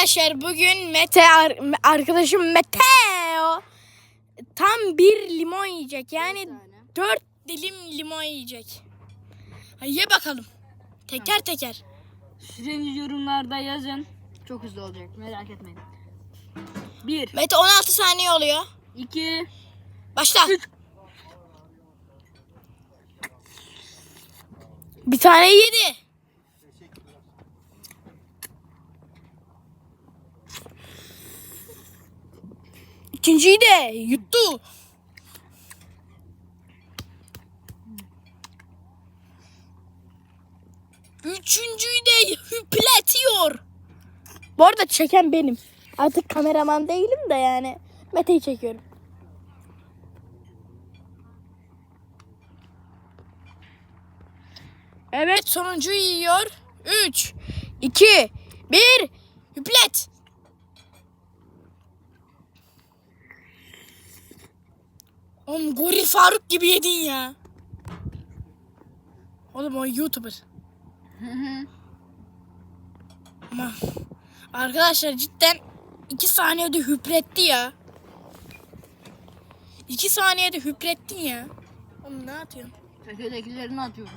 Arkadaşlar bugün Mete ar- arkadaşım Meteo tam bir limon yiyecek. Yani dört dilim limon yiyecek. Ha, ye bakalım. Teker teker. Süreniz yorumlarda yazın. Çok hızlı olacak merak etmeyin. 1, Mete 16 saniye oluyor. 2, Başla. Bir tane yedi. İkinciyi de yuttu. Üçüncüyü de hüpletiyor. Bu arada çeken benim. Artık kameraman değilim de yani. Mete'yi çekiyorum. Evet sonuncuyu yiyor. 3, 2, 1, hüplet. Oğlum Goril Faruk gibi yedin ya. Oğlum o YouTuber. Ama arkadaşlar cidden 2 saniyede hüpletti ya. 2 saniyede hüplettin ya. Oğlum ne atıyorsun? tekerdekilerini atıyorum.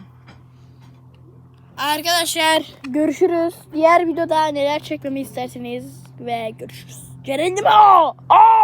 Arkadaşlar görüşürüz. Diğer videoda neler çekmemi isterseniz ve görüşürüz. Ceren'im o. Aa!